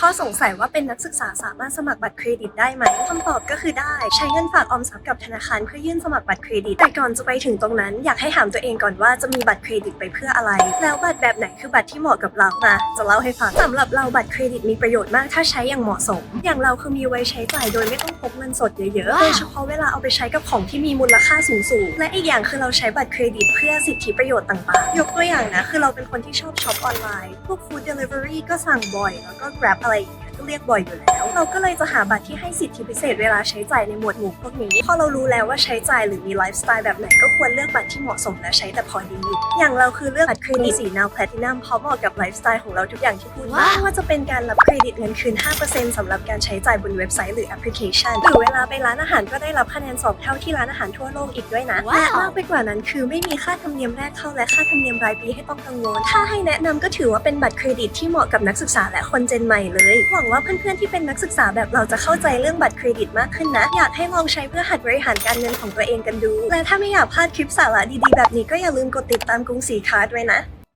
ข้อสงสัยว่าเป็นนักศึกษาสามารถสมัครบัตรเครดิตได้ไหมคำตอบก็คือได้ ใช้เงินฝากออมทรัพย์กับธนาคารเพื่อยื่นสมัครบัตรเครดิต แต่ก่อนจะไปถึงตรงนั้น อยากให้ถามตัวเองก่อนว่าจะมีบัตรเครดิตไปเพื่ออะไร แล้วบัตรแบบไหนคือบัตรที่เหมาะกับเรามาจะเล่าให้ฟังสำหรับเราบัตรเครดิตมีประโยชน์มากถ้าใช้อย่างเหมาะสม อย่างเราคือมีไว้ใช้จ่ายโดยไม่ต้องพกเงินสดเยอะๆโดยเฉพาะเวลาเอาไปใช้กับของที่มีมูลค่าสูงๆและอีกอย่างคือเราใช้บัตรเครดิตเพื่อสิทธิประโยชน์ต่างๆ ยกตัวอย่างนะคือเราเป็นคนที่ชอบช็อปออนไลน์พวก food delivery ก็สั่งบ่อยแล้วก็ grab อะไรอย่างเงี้ยก็เรียกบ่อยอยู่แล้ว เราก็เลยจะหาบัตรที่ให้สิทธิพิเศษเวลาใช้จ่ายในหมวดหมู่พวกนี้ พอเรารู้แล้วว่าใช้จ่ายหรือมีไลฟ์สไตล์แบบไหนก็ควรเลือกบัตรที่เหมาะสมและใช้แต่พอดี อย่างเราคือเลือกบัตรเครดิตสีนาวแพลตินัมเพราะเหมาะกับไลฟ์สไตล์ของเราทุกอย่างที่พูดมาไม่ว่าจะเป็นการรับเครดิตเงินคืน 5%สำหรับการใช้จ่ายบนเว็บไซต์หรือแอปพลิเคชัน หรือเวลาไปร้านอาหารก็ได้รับคะแนนสอบเท่าที่ร้านอาหารทั่วโลกอีกด้วยนะว้าวและมากไปกว่านั้นคือไม่มีค่าธรรมเนียมแรกเข้าและค่าธรรมเนียมรายปีให้ต้องกังวล ถ้าให้แนะนำก็ถือว่าเป็นบัตรเครดิตที่เหมาะกับนักศึกษาและคนเจนใหม่เลย หวังว่าเพื่อนๆที่เป็นนักศึกษาแบบเราจะเข้าใจเรื่องบัตรเครดิตมากขึ้นนะ อยากให้ลองใช้เพื่อหัดบริหารการเงินของตัวเองกันดู และถ้าไม่อยากพลาดคลิปสาระดีๆ แบบนี้ก็อย่าลืมกดติดตามกรุงศรีคาร์ดไว้นะ